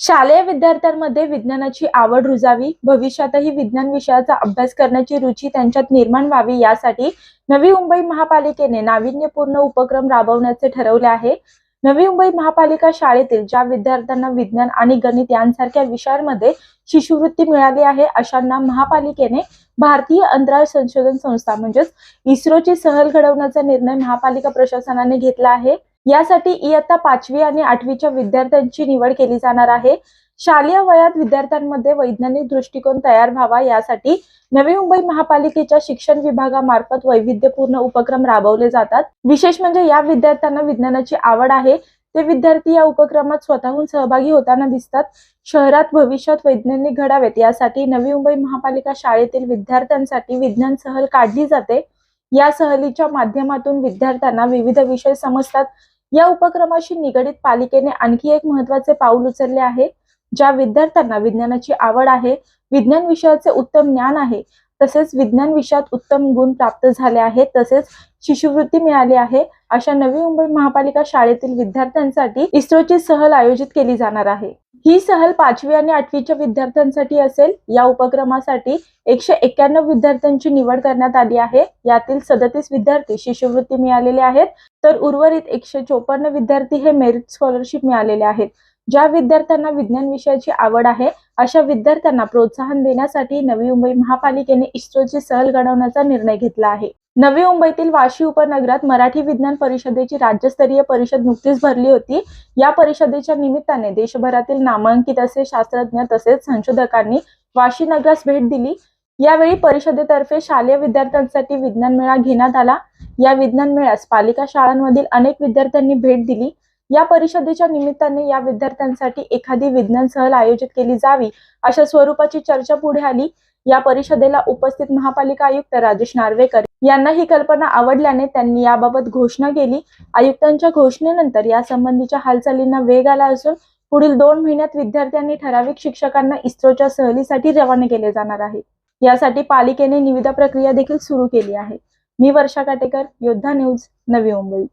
शालेय विद्यार्थ्यांमध्ये विज्ञानाची आवड रुजावी भविष्यातही विज्ञान विषयाचा अभ्यास करण्याची रुची त्यांच्यात निर्माण व्हावी यासाठी नवी मुंबई महापालिकेने नाविन्यपूर्ण उपक्रम राबवण्याचे ठरवले आहे. नवी मुंबई महापालिका शाळेतील ज्या विद्यार्थ्यांना विज्ञान आणि गणित यांसारख्या विषयांमध्ये शिष्यवृत्ती मिळाली आहे अशांना महापालिकेने भारतीय अंतराळ संशोधन संस्था म्हणजेच इस्रोची सहल घडवण्याचा निर्णय महापालिका प्रशासनाने घेतला आहे. यासाठी इयत्ता पाचवी आणि आठवीच्या विद्यार्थ्यांची निवड केली जाणार आहे. शालेय वयात विद्यार्थ्यांमध्ये वैज्ञानिक दृष्टिकोन तयार व्हावा यासाठी नवी मुंबई महापालिकेच्या शिक्षण विभागामार्फत वैविध्यपूर्ण उपक्रम राबवले जातात. विशेष म्हणजे या विद्यार्थ्यांना विज्ञानाची आवड आहे. ते विद्यार्थी या उपक्रमात स्वतःहून सहभागी होताना दिसतात. शहरात भविष्यात वैज्ञानिक घडावेत यासाठी नवी मुंबई महापालिका शाळेतील विद्यार्थ्यांसाठी विज्ञान सहल काढली जाते. या सहलीच्या माध्यमातून विद्यार्थ्यांना विविध विषय समजतात. या उपक्रमाशी निगडीत पालिकेने आणखी एक महत्त्वाचे पाऊल उचलले आहे ज्या विद्यार्थ्यांना विज्ञानाची आवड आहे. विज्ञान विषयाचे उत्तम ज्ञान आहे. तसेच विज्ञान विषयात उत्तम गुण प्राप्त झाले आहेत तसेच शिष्यवृत्ती मिळाली आहे. अशा नवी मुंबई महापालिका शाळेतील विद्यार्थ्यांसाठी इस्रोची सहल आयोजित केली जाणार आहे. ही सहल पाचवी आणि आठवीच्या विद्यार्थ्यांसाठी असेल. या उपक्रमासाठी एकशे एक्क्याण्णव विद्यार्थ्यांची निवड करण्यात आली आहे. यातील सदतीस विद्यार्थी शिष्यवृत्ती मिळालेले आहेत. तर उर्वरित एकशे चोपन्न विद्यार्थी हे मेरिट स्कॉलरशिप मिळालेले आहेत. ज्या विद्यार्थ्यांना विज्ञान विषयाची आवड आहे अशा विद्यार्थ्यांना प्रोत्साहन देण्यासाठी नवी मुंबई महापालिकेने इस्रोची सहल घडवण्याचा निर्णय घेतला आहे. नवी मुंबईतील वाशी उपनगरात मराठी विज्ञान परिषदेची राज्यस्तरीय परिषद नुकतीच भरली होती. या परिषदेच्या निमित्ताने देशभरातील नामांकित असे शास्त्रज्ञ तसेच संशोधकांनी वाशी नगरास भेट दिली. यावेळी परिषदेतर्फे शालेय विद्यार्थ्यांसाठी विज्ञान मेळा घेण्यात आला. या विज्ञान मेळ्यास पालिका शाळांमधील अनेक विद्यार्थ्यांनी भेट दिली. या परिषदेच्या निमित्ताने या विद्यार्थ्यांसाठी एखादी विज्ञान सहल आयोजित केली जावी अशा स्वरूपाची चर्चा पुढे आली. या परिषदेला उपस्थित महापालिका आयुक्त राजेश नार्वेकर यांना ही कल्पना आवडल्याने त्यांनी याबाबत घोषणा केली. आयुक्तांच्या घोषणेनंतर या संबंधीच्या हालचालींना वेग आला असून पुढील दोन महिन्यात विद्यार्थ्यांनी ठराविक शिक्षकांना इस्रोच्या सहलीसाठी रवाना केले जाणार आहे. यासाठी पालिकेने निविदा प्रक्रिया देखील सुरू केली आहे. मी वर्षा काटेकर योद्धा न्यूज नवी मुंबई.